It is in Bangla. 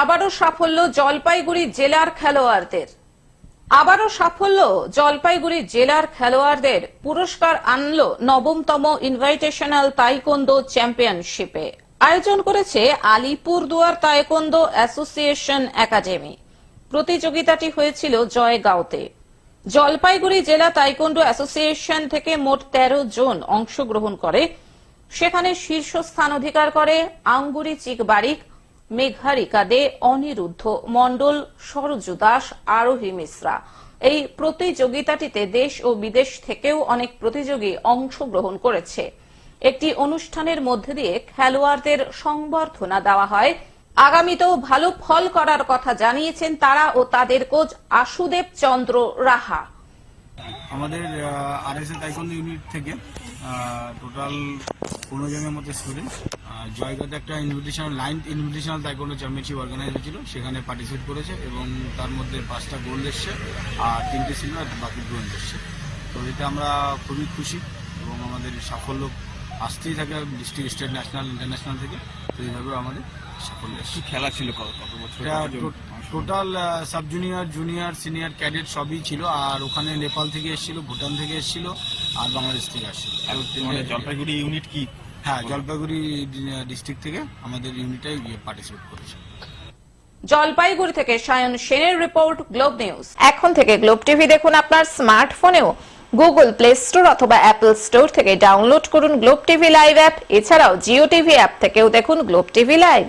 আবারও সাফল্য জলপাইগুড়ি জেলার খেলোয়াড়দের। আবারও সাফল্য জলপাইগুড়ি জেলার খেলোয়াড়দের পুরস্কার আনল নবমতম ইনভাইটেশনাল তাইকোন্ডো চ্যাম্পিয়নশিপে। আয়োজন করেছে আলিপুরদুয়ার তাইকোন্ডো অ্যাসোসিয়েশন একাডেমি। প্রতিযোগিতাটি হয়েছিল জয়গাঁওতে। জলপাইগুড়ি জেলা তাইকোন্ডো অ্যাসোসিয়েশন থেকে মোট তেরো জন অংশগ্রহণ করে। সেখানে শীর্ষস্থান অধিকার করে আঙ্গুরি চিকবারিক মেঘারিকা দে অনিরুদ্ধ মণ্ডল, সরজু দাস, আরোহী মিশ্রা। এই প্রতিযোগিতাটিতে দেশ ও বিদেশ থেকেও অনেক প্রতিযোগী অংশগ্রহণ করেছে। একটি অনুষ্ঠানের মধ্যে দিয়ে খেলোয়াড়দের সংবর্ধনা দেওয়া হয়। আগামীতেও ভালো ফল করার কথা জানিয়েছেন তারা ও তাদের কোচ আশুদেব চন্দ্র রাহা। আমাদের আর এস এ ইউনিট থেকে টোটাল পনেরো জনের মতো স্টুডেন্ট জয়গাতে একটা invitational ninth invitational taekwondo championship organise হয়েছিল সেখানে পার্টিসিপেট করেছে এবং তার মধ্যে পাঁচটা গোল্ড এসছে আর তিনটে সিলভার বাকি ব্রোঞ্জ এসছে। তো এতে আমরা খুবই খুশি এবং আমাদের সাফল্য আসতেই থাকে ডিস্ট্রিক্ট স্টেট ন্যাশনাল ইন্টারন্যাশনাল থেকে। তো এইভাবে আমাদের সাফল্য এসছে। খেলা ছিল কত বছর total sub junior junior senior cadet সবই ছিল আর ওখানে নেপাল থেকে এসেছিল ভুটান থেকে এসেছিল আর বাংলাদেশ থেকে আসছিল। মানে জলপাইগুড়ি ইউনিট কি? হ্যাঁ জলপাইগুড়ি ডিস্ট্রিক্ট থেকে আমাদের ইউনিটে পার্টিসিপেট করেছে। জলপাইগুড়ি থেকে সায়ন সেনের রিপোর্ট গ্লোব নিউজ এখন থেকে গ্লোব টিভি দেখুন আপনার স্মার্টফোনেও গুগল প্লে স্টোর অথবা অ্যাপল স্টোর থেকে ডাউনলোড করুন গ্লোব টিভি লাইভ অ্যাপ এছাড়াও জিও টিভি অ্যাপ থেকেও দেখুন গ্লোব টিভি লাইভ